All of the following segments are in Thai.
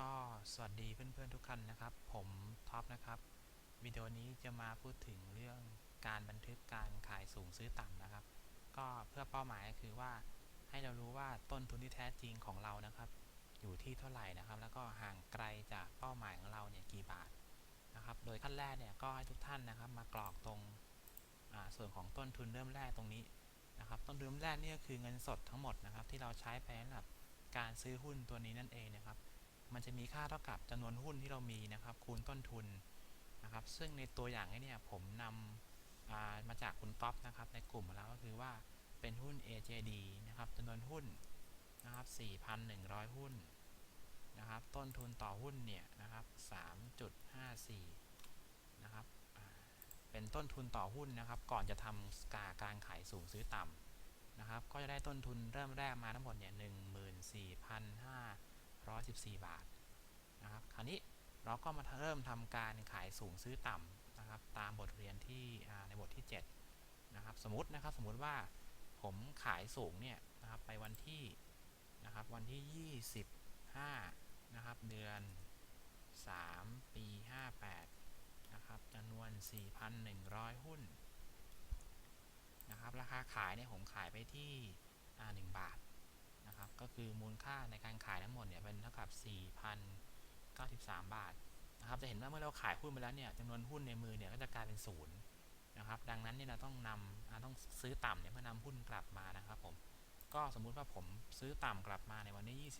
ก็สวัสดีเพื่อนๆทุกท่านนะครับ ผมท็อปนะครับวิดีโอนี้จะมาพูดถึงเรื่องการบันทึกการขายสูงซื้อต่ำนะครับ ก็เพื่อเป้าหมายก็คือว่าให้เรารู้ว่าต้นทุนที่แท้จริงของเรานะครับ อยู่ที่เท่าไหร่นะครับ แล้วก็ห่างไกลจากเป้าหมายของเราเนี่ยกี่บาทนะครับ โดยขั้นแรกเนี่ยก็ให้ทุกท่านนะครับ มากรอกตรงส่วนของต้นทุนเริ่มแรกตรงนี้นะครับ ต้นทุนเริ่มแรกนี่ก็คือเงินสดทั้งหมดนะครับ ที่เราใช้ไปสำหรับการซื้อหุ้นตัวนี้นั่นเองนะครับ มันจะมีค่าเท่ากับจำนวนหุ้นที่เรามีนะครับ คูณต้นทุนนะครับ ซึ่งในตัวอย่างนี้เนี่ยผมนำมาจากคุณก๊อฟนะครับ ในกลุ่มของเราก็คือว่าเป็นหุ้น AJD นะครับจำนวนหุ้นนะครับ 4,100 หุ้นนะครับ ต้นทุนต่อหุ้นเนี่ยนะครับ 3.54 นะครับเป็นต้นทุนต่อหุ้นนะครับ ก่อนจะทำการการขายสูงซื้อต่ำนะครับ ก็จะได้ต้นทุนเริ่มแรกมาทั้งหมดเนี่ย14,500 114 บาทนะครับคราวนี้เราก็มาเริ่มทำการขายสูงซื้อต่ำนะครับ ตามบทเรียนที่ในบทที่7นะครับสมมตินะครับสมมติว่าผมขายสูงเนี่ยนะครับไปวันที่นะครับวันที่ 25นะครับเดือน 3 ปี 58นะครับจำนวน 4,100 หุ้นนะครับราคาขายเนี่ยผมขายไปที่ 1 บาท นะครับ ก็คือมูลค่าในการขายทั้งหมดเนี่ยเป็นเท่ากับ 4,093 บาทนะครับ จะเห็นว่าเมื่อเราขายหุ้นไปแล้วเนี่ยจำนวนหุ้นในมือเนี่ยก็จะกลายเป็นศูนย์นะครับ ดังนั้นเนี่ยเราต้องนำต้องซื้อต่ำเนี่ยเพื่อนำหุ้นกลับมานะครับผม ก็สมมุติว่าผมซื้อต่ำกลับมาในวันที่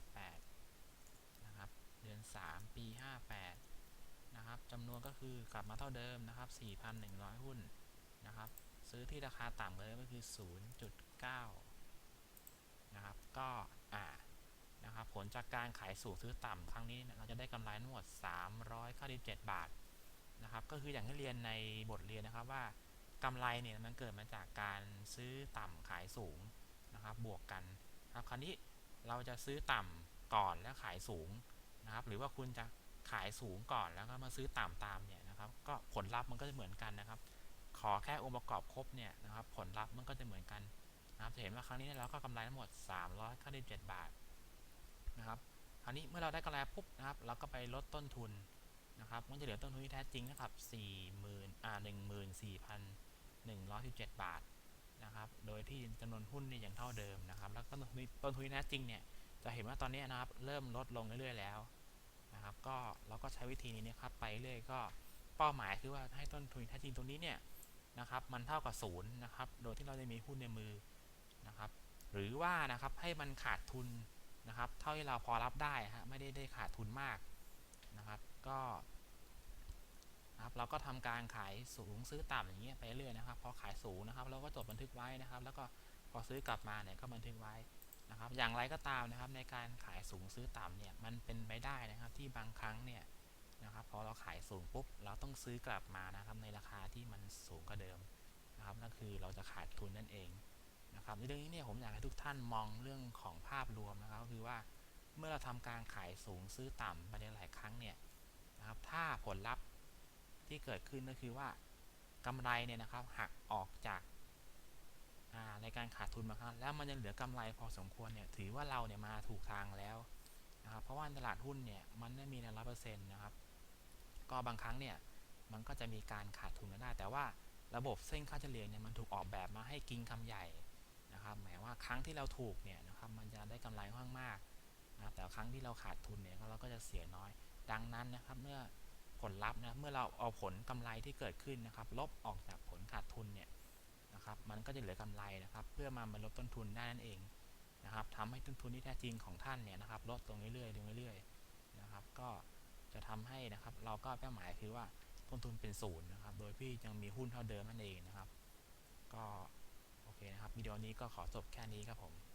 28 นะครับ เดือน 3 ปี 58 นะครับจำนวนก็คือกลับมาเท่าเดิมนะครับ 4,100 หุ้นนะครับ ซื้อที่ราคาต่ำเลยก็คือ 0.9 นะครับ ก็อ่านะครับผลจากการขายสูงซื้อต่ำครั้งนี้เราจะได้กำไรทั้งหมด 397 บาทนะครับก็คืออย่างที่เรียนในบทเรียนนะครับว่ากำไรเนี่ยมันเกิดมาจากการซื้อต่ำขายสูงนะครับบวกกันครับคราวนี้เราจะซื้อต่ำก่อนแล้วขายสูงนะครับหรือว่าคุณจะขายสูงก่อนแล้วก็มาซื้อต่ำตามเนี่ยนะครับ ก็ผลลัพธ์มันก็จะเหมือนกันนะครับ ขอแค่องค์ประกอบครบเนี่ยนะครับ ผลลัพธ์มันก็จะเหมือนกัน นะครับจะเห็นว่าครั้งนี้เราก็กำไรทั้งหมด 397 บาทนะครับคราวนี้เมื่อเราได้กำไรปุ๊บนะครับ เราก็ไปลดต้นทุนนะครับมันจะเหลือต้นทุนที่แท้จริงนะครับ40,000อ่า14,117 บาทนะครับ โดยที่จำนวนหุ้นนี่ยังเท่าเดิมนะครับ แล้วก็ต้นทุนทุนแท้จริงเนี่ยจะเห็นว่าตอนนี้นะครับเริ่มลดลงเรื่อยๆแล้วนะครับ ก็เราก็ใช้วิธีนี้นะครับไปเรื่อยก็เป้าหมายคือว่าให้ต้นทุนแท้จริงตรงนี้เนี่ยนะครับ มันเท่ากับศูนย์นะครับ โดยที่เราจะมีหุ้นในมือ นะครับ หรือว่านะครับให้มันขาดทุนนะครับ เท่าที่เราพอรับได้ฮะไม่ได้ได้ขาดทุนมากนะครับ ก็นะครับเราก็ทำการขายสูงซื้อต่ำอย่างเงี้ยไปเรื่อยนะครับพอขายสูงนะครับ เราก็จดบันทึกไว้นะครับ แล้วก็พอซื้อกลับมาเนี่ยก็บันทึกไว้นะครับ อย่างไรก็ตามนะครับ ในการขายสูงซื้อต่ำเนี่ยมันเป็นไปได้นะครับที่บางครั้งเนี่ยนะครับพอเราขายสูงปุ๊บเราต้องซื้อกลับมานะครับในราคาที่มันสูงกว่าเดิมนะครับนั่นคือเราจะขาดทุนนั่นเอง นะครับในเรื่องนี้เนี่ยผมอยากให้ทุกท่านมองเรื่องของภาพรวมนะครับก็คือว่าเมื่อเราทำการขายสูงซื้อต่ำไปในหลายครั้งเนี่ยนะครับถ้าผลลัพธ์ที่เกิดขึ้นก็คือว่ากำไรเนี่ยนะครับหักออกจากในการขาดทุนมาครั้งแล้วมันยังเหลือกำไรพอสมควรเนี่ยถือว่าเราเนี่ยมาถูกทางแล้วนะครับเพราะว่าตลาดหุ้นเนี่ยมันไม่มีในร้อยเปอร์เซ็นต์นะครับก็บางครั้งเนี่ยมันก็จะมีการขาดทุนกันได้ แต่ว่าระบบเส้นค่าเฉลี่ยเนี่ยมันถูกออกแบบมาให้กินคำใหญ่ นะครับหมายว่าครั้งที่เราถูกเนี่ยนะครับมันจะได้กำไรค่อนข้างมากนะแต่ครั้งที่เราขาดทุนเนี่ยเราก็จะเสียน้อย ดังนั้นนะครับเมื่อผลลัพธ์นะเมื่อเราเอาผลกำไรที่เกิดขึ้นนะครับ ลบออกจากผลขาดทุนเนี่ยนะครับ มันก็จะเหลือกำไรนะครับ เพื่อมาบรรลดต้นทุนได้นั่นเองนะครับทำให้ต้นทุนที่แท้จริงของท่านเนี่ยนะครับ ลดลงเรื่อยๆลงเรื่อยๆนะครับ ก็จะทำให้นะครับ เราก็เป้าหมายคือว่าต้นทุนเป็นศูนย์นะครับ โดยพี่ยังมีหุ้นเท่าเดิมนั่นเองนะครับ ก็ เคนะครับวิดีโอนี้ก็ขอจบแค่นี้ครับผม